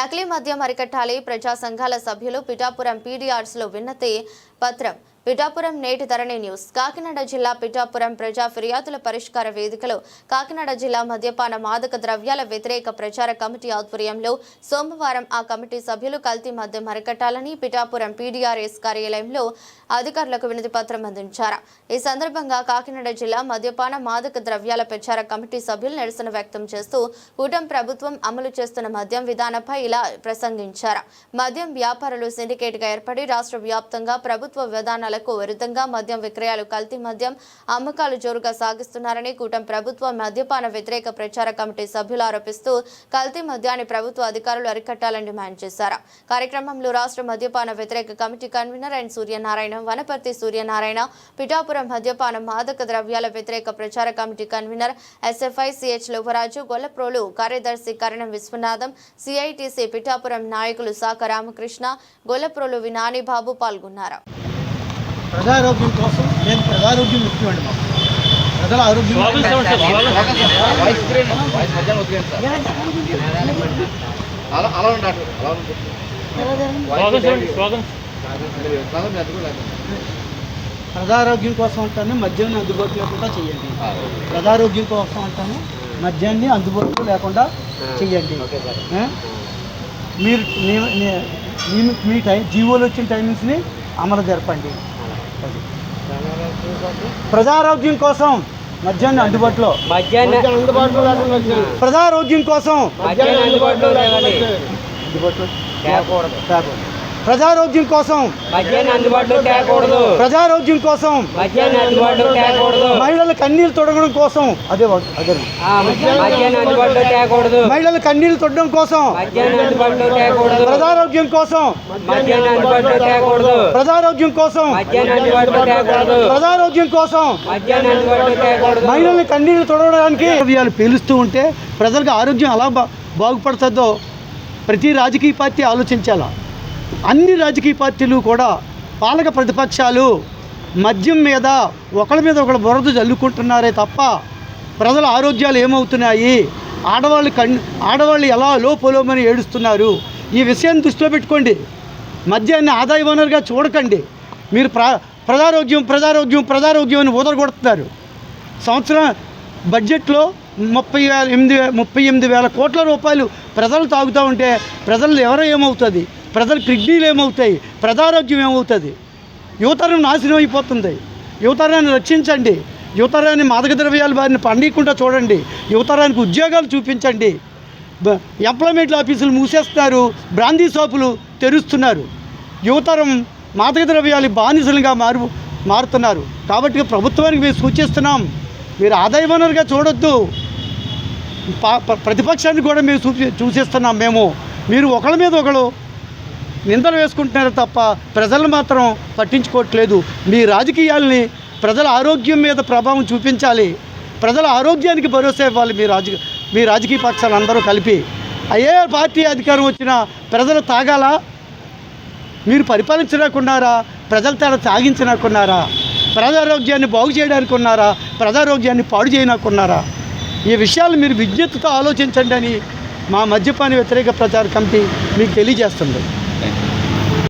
నకిలీ మద్యం అరికట్టాలి. ప్రజా సంఘాల సభ్యులు పిఠాపురం పీడీఆర్స్లో విన్నతి పత్రం. పిఠాపురం నేటి ధరణి న్యూస్. కాకినాడ జిల్లా పిఠాపురం ప్రజా ఫిర్యాదుల పరిష్కార వేదికలో కాకినాడ జిల్లా మద్యపాన మాదక ద్రవ్యాల వ్యతిరేక ప్రచార కమిటీ ఆధ్వర్యంలో సోమవారం ఆ కమిటీ సభ్యులు కల్తీ మద్యం అరికట్టాలని పిఠాపురం పీడీఆర్ఎస్ కార్యాలయంలో అధికారులకు వినతి పత్రం అందించారు. ఈ సందర్భంగా కాకినాడ జిల్లా మద్యపాన మాదక ద్రవ్యాల ప్రచార కమిటీ సభ్యులు నిరసన వ్యక్తం చేస్తూ కూటం ప్రభుత్వం అమలు చేస్తున్న మద్యం విధానంపై ఇలా ప్రసంగించారు. మద్యం వ్యాపారులు సిండికేట్గా ఏర్పడి రాష్ట్ర వ్యాప్తంగా ప్రభుత్వ విధానాలకు విరుద్ధంగా మద్యం విక్రయాలు కల్తీ మద్యం అమ్మకాలు జోరుగా సాగిస్తున్నారని కూటమి ప్రభుత్వ మద్యపాన వ్యతిరేక ప్రచార కమిటీ సభ్యులు ఆరోపిస్తూ కల్తీ మద్యాన్ని ప్రభుత్వ అధికారులు అరికట్టాలని డిమాండ్ చేశారు. కార్యక్రమంలో రాష్ట్ర మద్యపాన వ్యతిరేక committee convener and Suryanarayana Wanaparthi Suryanarayana Pithapuram మద్యపాన మాదక ద్రవ్యాల వ్యతిరేక ప్రచార committee convener SFI CH Lobharaju Gollaprolu కార్యదర్శి కరణం విశ్వనాథం సిఐటిసి పిఠాపురం నాయకులు సాక రామకృష్ణ గొల్లప్రోలు వినాని బాబు పాల్గొన్నారు. ప్రజారోగ్యం కోసం నేను ప్రజారోగ్యం ముఖ్యమండి మాకు. ప్రజల ఆరోగ్యం అలా అలా ఉండాలి. అలా ఉండాలి ప్రజారోగ్యం కోసం అంటాను మద్యాన్ని అందుబాటులో లేకుండా చేయండి. ప్రజారోగ్యం కోసం అంటాను మద్యాన్ని అందుబాటులో లేకుండా చేయండి? మీరు మీ- మీ టైం జీవోలు వచ్చిన టైమింగ్స్ని అమలు జరపండి. ప్రజారోగ్యం కోసం మద్యాన్ని అందుబాటులో. మధ్యాహ్న ప్రజారోగ్యం కోసం మధ్యాహ్నం అందుబాటులో అందుబాటులో. ప్రజారోగ్యం కోసం మధ్యాహ్నం అందుబాటులో తేకూడదు. ప్రజారోగ్యం కోసం మధ్యాహ్నం అందుబాటులో తేకూడదు. మహిళల కన్నీళ్ళు తొడగడం కోసం అదే అదే మధ్యాహ్నం అందుబాటులో తేకూడదు. మహిళల కన్నీళ్ళు తొడడం కోసం మధ్యాహ్నం అందుబాటులో తేకూడదు. ప్రజారోగ్యం కోసం. ప్రజారోగ్యం కోసం. ప్రజారోగ్యం కోసం. మధ్యాహ్నం అందుబాటులో తేకూడదు మహిళల కన్నీళ్ళు తొడగడానికి ద్రవ్యాలు పీలుస్తూ ఉంటే ప్రజలకు ఆరోగ్యం ఎలా బా బాగుపడుతుందో ప్రతి రాజకీయ పార్టీ ఆలోచించాలా? అన్ని రాజకీయ పార్టీలు కూడా పాలక ప్రతిపక్షాలు మద్యం మీద ఒకళ్ళ మీద ఒకళ్ళు బురద జల్లుకుంటున్నారే తప్ప ప్రజల ఆరోగ్యాలు ఏమవుతున్నాయి? ఆడవాళ్ళు కన్ ఆడవాళ్ళు ఎలా లోపలోమని ఏడుస్తున్నారు? ఈ విషయాన్ని దృష్టిలో పెట్టుకోండి. మద్యాన్ని ఆదాయ వనరుగా చూడకండి. మీరు ప్ర ప్రజారోగ్యం ప్రజారోగ్యం ప్రజారోగ్యం అని ఊదరగొడుతున్నారు. సంవత్సరం బడ్జెట్లో ముప్పై వేల ఎనిమిది ముప్పై ఎనిమిది వేల కోట్ల రూపాయలు ప్రజలు తాగుతూ ఉంటే ప్రజలు ఎవరో ఏమవుతుంది? ప్రజల కిడ్నీలు ఏమవుతాయి? ప్రజారోగ్యం ఏమవుతుంది? యువతరం నాశనం అయిపోతుంది. యువతరాన్ని రక్షించండి. యువతరాన్ని మాదక ద్రవ్యాల వారిని పండియకుండా చూడండి. యువతరానికి ఉద్యోగాలు చూపించండి. ఎంప్లాయ్మెంట్ ఆఫీసులు మూసేస్తున్నారు బ్రాందీ షాపులు తెరుస్తున్నారు. యువతరం మాదక ద్రవ్యాలు బానిసలుగా మారు మారుతున్నారు. కాబట్టి ప్రభుత్వానికి మేము సూచిస్తున్నాం. మీరు ఆదాయ వనరుగా చూడొద్దు. ప- ప్రతిపక్షాన్ని కూడా మేము చూసి చూసిస్తున్నాం మేము. మీరు ఒకళ్ళ మీద ఒకళ్ళు నిందలు వేసుకుంటున్నారు తప్ప ప్రజలు మాత్రం పట్టించుకోవట్లేదు. మీ రాజకీయాల్ని ప్రజల ఆరోగ్యం మీద ప్రభావం చూపించాలి. ప్రజల ఆరోగ్యానికి భరోసా ఇవ్వాలి మీ రాజకీయ మీ రాజకీయ పక్షాలు అందరూ కలిపి ఏ పార్టీ అధికారం వచ్చినా ప్రజలు తాగాలా? మీరు పరిపాలించడాకున్నారా? ప్రజల తేడా తాగించడాకున్నారా? ప్రజారోగ్యాన్ని బాగు చేయడానికి ఉన్నారా ప్రజారోగ్యాన్ని పాడు చేయనాకున్నారా? ఈ విషయాలు మీరు విజ్ఞతతో ఆలోచించండి అని మా మద్యపాన వ్యతిరేక ప్రచార కమిటీ మీకు తెలియజేస్తుంది.